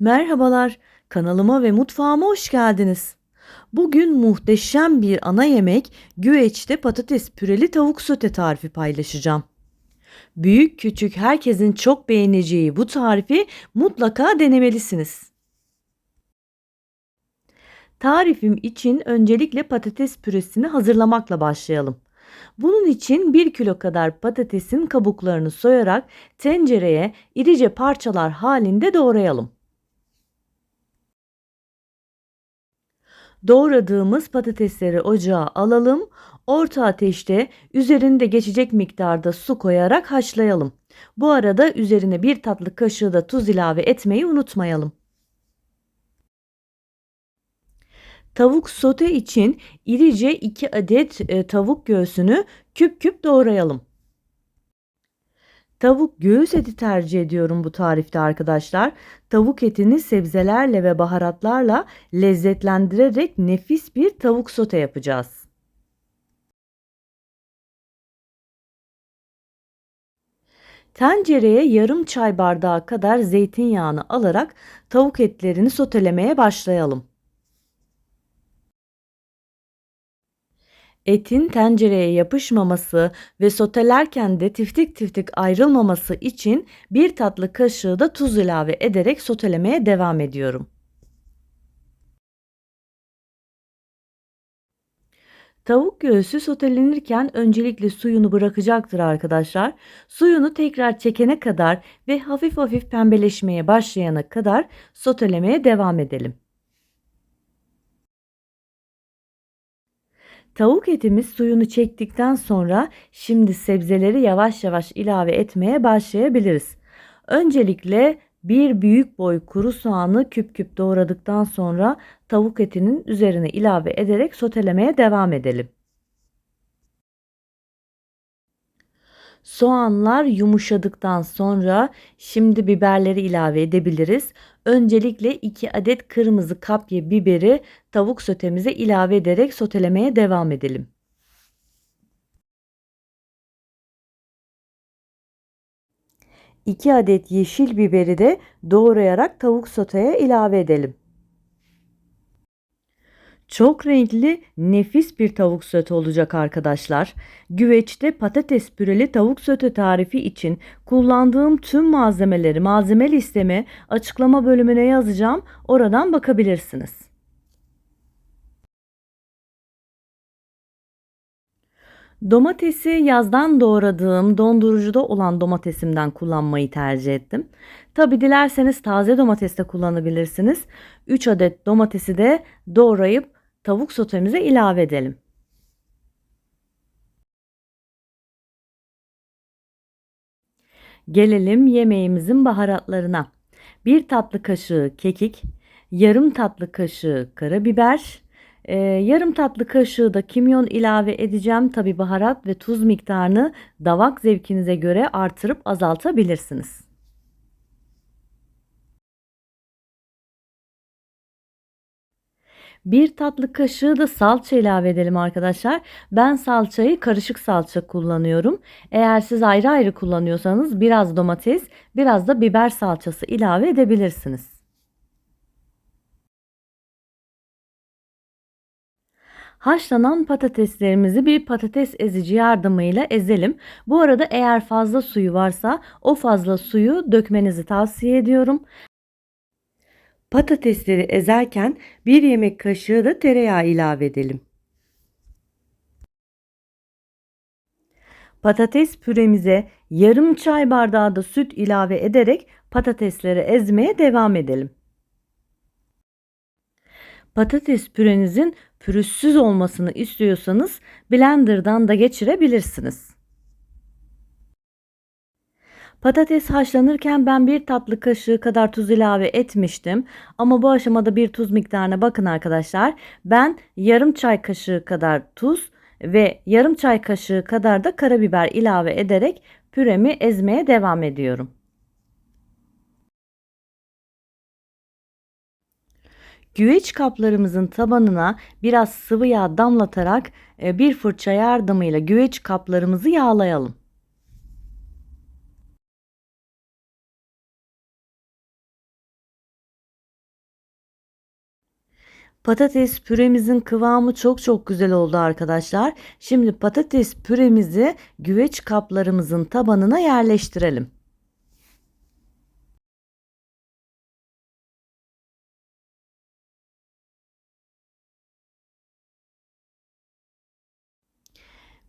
Merhabalar, kanalıma ve mutfağıma hoş geldiniz. Bugün muhteşem bir ana yemek güveçte patates püreli tavuk sote tarifi paylaşacağım. Büyük küçük herkesin çok beğeneceği bu tarifi mutlaka denemelisiniz. Tarifim için öncelikle patates püresini hazırlamakla başlayalım. Bunun için 1 kilo kadar patatesin kabuklarını soyarak tencereye irice parçalar halinde doğrayalım. Doğradığımız patatesleri ocağa alalım. Orta ateşte üzerinde geçecek miktarda su koyarak haşlayalım. Bu arada üzerine bir tatlı kaşığı da tuz ilave etmeyi unutmayalım. Tavuk sote için irice 2 adet e, tavuk göğsünü küp küp doğrayalım. Tavuk göğüs eti tercih ediyorum bu tarifte arkadaşlar. Tavuk etini sebzelerle ve baharatlarla lezzetlendirerek nefis bir tavuk sote yapacağız. Tencereye yarım çay bardağı kadar zeytinyağını alarak tavuk etlerini sotelemeye başlayalım. Etin tencereye yapışmaması ve sotelerken de tiftik tiftik ayrılmaması için bir tatlı kaşığı da tuz ilave ederek sotelemeye devam ediyorum. Tavuk göğsü sotelenirken öncelikle suyunu bırakacaktır arkadaşlar. Suyunu tekrar çekene kadar ve hafif hafif pembeleşmeye başlayana kadar sotelemeye devam edelim. Tavuk etimiz suyunu çektikten sonra şimdi sebzeleri yavaş yavaş ilave etmeye başlayabiliriz. Öncelikle bir büyük boy kuru soğanı küp küp doğradıktan sonra tavuk etinin üzerine ilave ederek sotelemeye devam edelim. Soğanlar yumuşadıktan sonra şimdi biberleri ilave edebiliriz. Öncelikle 2 adet kırmızı kapya biberi tavuk sotemize ilave ederek sotelemeye devam edelim. İki adet yeşil biberi de doğrayarak tavuk soteye ilave edelim. Çok renkli, nefis bir tavuk sote olacak arkadaşlar. Güveçte patates püreli tavuk sote tarifi için kullandığım tüm malzemeleri, malzeme listemi açıklama bölümüne yazacağım. Oradan bakabilirsiniz. Domatesi yazdan doğradığım dondurucuda olan domatesimden kullanmayı tercih ettim. Tabi dilerseniz taze domates de kullanabilirsiniz. 3 adet domatesi de doğrayıp tavuk sotemize ilave edelim. Gelelim yemeğimizin baharatlarına. 1 tatlı kaşığı kekik, yarım tatlı kaşığı karabiber, e, yarım tatlı kaşığı da kimyon ilave edeceğim. Tabi baharat ve tuz miktarını damak zevkinize göre artırıp azaltabilirsiniz. Bir tatlı kaşığı da salça ilave edelim arkadaşlar. Ben salçayı karışık salça kullanıyorum. Eğer siz ayrı ayrı kullanıyorsanız biraz domates, biraz da biber salçası ilave edebilirsiniz. Haşlanan patateslerimizi bir patates ezici yardımıyla ezelim. Bu arada eğer fazla suyu varsa o fazla suyu dökmenizi tavsiye ediyorum. Patatesleri ezerken bir yemek kaşığı da tereyağı ilave edelim. Patates püremize yarım çay bardağı da süt ilave ederek patatesleri ezmeye devam edelim. Patates pürenizin pürüzsüz olmasını istiyorsanız blenderdan da geçirebilirsiniz. Patates haşlanırken ben bir tatlı kaşığı kadar tuz ilave etmiştim. Ama bu aşamada bir tuz miktarına bakın arkadaşlar. Ben yarım çay kaşığı kadar tuz ve yarım çay kaşığı kadar da karabiber ilave ederek püremi ezmeye devam ediyorum. Güveç kaplarımızın tabanına biraz sıvı yağ damlatarak e, bir fırça yardımıyla güveç kaplarımızı yağlayalım. Patates püremizin kıvamı çok çok güzel oldu arkadaşlar. Şimdi patates püremizi güveç kaplarımızın tabanına yerleştirelim.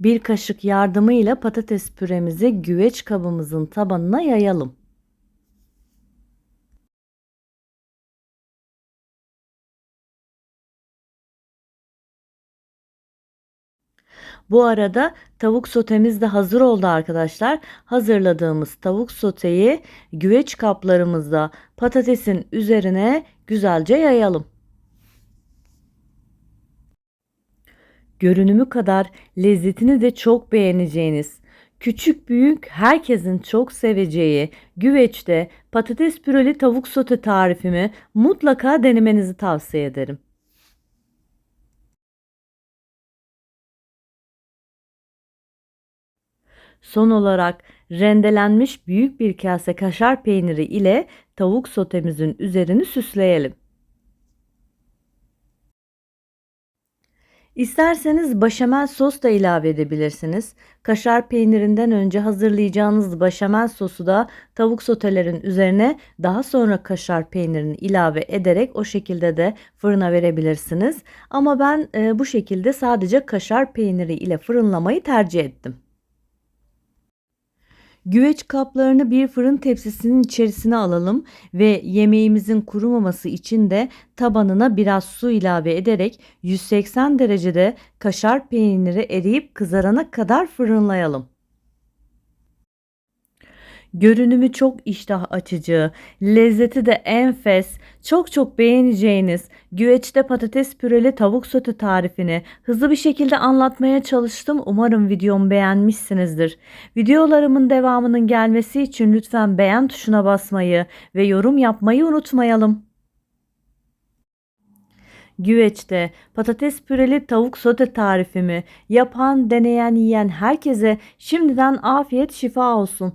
Bir kaşık yardımıyla patates püremizi güveç kabımızın tabanına yayalım. Bu arada tavuk sotemiz de hazır oldu arkadaşlar. Hazırladığımız tavuk soteyi güveç kaplarımızda patatesin üzerine güzelce yayalım. Görünümü kadar lezzetini de çok beğeneceğiniz, küçük büyük herkesin çok seveceği güveçte patates püreli tavuk sote tarifimi mutlaka denemenizi tavsiye ederim. Son olarak rendelenmiş büyük bir kase kaşar peyniri ile tavuk sotemizin üzerini süsleyelim. İsterseniz başamel sos da ilave edebilirsiniz. Kaşar peynirinden önce hazırlayacağınız başamel sosu da tavuk sotelerin üzerine daha sonra kaşar peynirini ilave ederek o şekilde de fırına verebilirsiniz. Ama ben e, bu şekilde sadece kaşar peyniri ile fırınlamayı tercih ettim. Güveç kaplarını bir fırın tepsisinin içerisine alalım ve yemeğimizin kurumaması için de tabanına biraz su ilave ederek 180 derecede kaşar peyniri eriyip kızarana kadar fırınlayalım. Görünümü çok iştah açıcı, lezzeti de enfes, çok çok beğeneceğiniz güveçte patates püreli tavuk sote tarifini hızlı bir şekilde anlatmaya çalıştım. Umarım videomu beğenmişsinizdir. Videolarımın devamının gelmesi için lütfen beğen tuşuna basmayı ve yorum yapmayı unutmayalım. Güveçte patates püreli tavuk sote tarifimi yapan, deneyen, yiyen herkese şimdiden afiyet şifa olsun.